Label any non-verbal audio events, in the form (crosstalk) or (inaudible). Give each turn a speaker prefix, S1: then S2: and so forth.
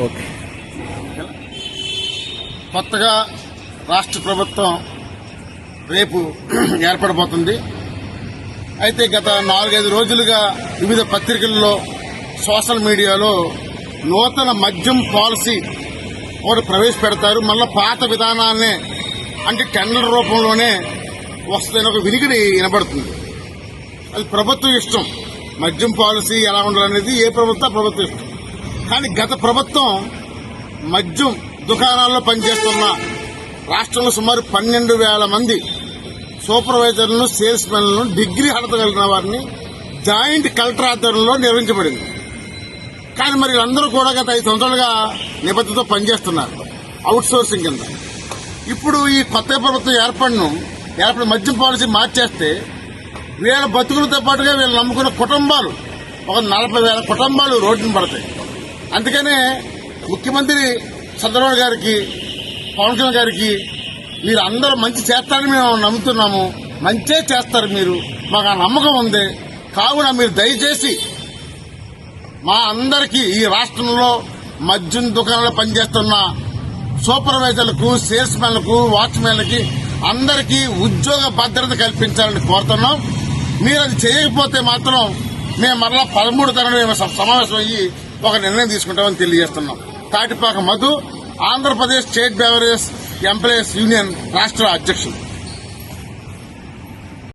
S1: Okay.
S2: కొత్తగా రాష్ట్ర ప్రభుత్వం రేపు (clears throat) ఏర్పడబోతుంది. అయితే గత నాలుగైదు రోజులుగా వివిధ పత్రికల్లో సోషల్ మీడియాలో నూతన మద్యం పాలసీ ఒకటి ప్రవేశపెడతారు. మళ్ళీ పాత విధానాన్నే అంటే టెండర్ రూపంలోనే వస్తుందని ఒక వినికిడి వినబడుతుంది. అది ప్రభుత్వం ఇష్టం. మద్యం పాలసీ ఎలా ఉండాలనేది ఏ ప్రభుత్వం ప్రభుత్వం ఇష్టం. కానీ గత ప్రభుత్వం మద్యం దుకాణాల్లో పనిచేస్తున్న రాష్ట్రంలో సుమారు పన్నెండు వేల మంది సూపర్వైజర్లను సేల్స్ మెన్లను డిగ్రీ అర్హత కలిగిన వారిని జాయింట్ కలెక్టర్ ఆధ్వర్యంలో నిర్వహించబడింది. కానీ మరి అందరూ కూడా గత ఐదు సంవత్సరాలుగా నిబద్ధతతో పనిచేస్తున్నారు అవుట్ సోర్సింగ్ కింద. ఇప్పుడు ఈ కొత్త ప్రభుత్వం ఏర్పడను ఏర్పడిన మద్యం పాలసీ మార్చేస్తే వీళ్ళ బతుకులతో పాటుగా వీళ్ళు నమ్ముకున్న కుటుంబాలు ఒక నలభై వేల కుటుంబాలు రోడ్డున పడతాయి. అందుకనే ముఖ్యమంత్రి చంద్రబాబు గారికి పవన్ కళ్యాణ్ గారికి మీరు అందరూ మంచి చేస్తారని మేము నమ్ముతున్నాము. మంచే చేస్తారు మీరు. మాకు ఆ నమ్మకం ఉంది. కావున మీరు దయచేసి మా అందరికీ ఈ రాష్ట్రంలో మద్యం దుకాణంలో పనిచేస్తున్న సూపర్వైజర్లకు సేల్స్ మెన్లకు వాచ్మెన్లకి అందరికీ ఉద్యోగ భద్రత కల్పించాలని కోరుతున్నాం. మీరు అది చేయకపోతే మాత్రం మేము మరలా పదమూడు తరగతి మేము స- సమావేశం అయ్యి ఒక నిర్ణయం తీసుకుంటామని తెలియజేస్తున్నాం. Tatipaka Madhu Andhra Pradesh state beverage employees union రాష్ట్ర అధ్యక్షులు.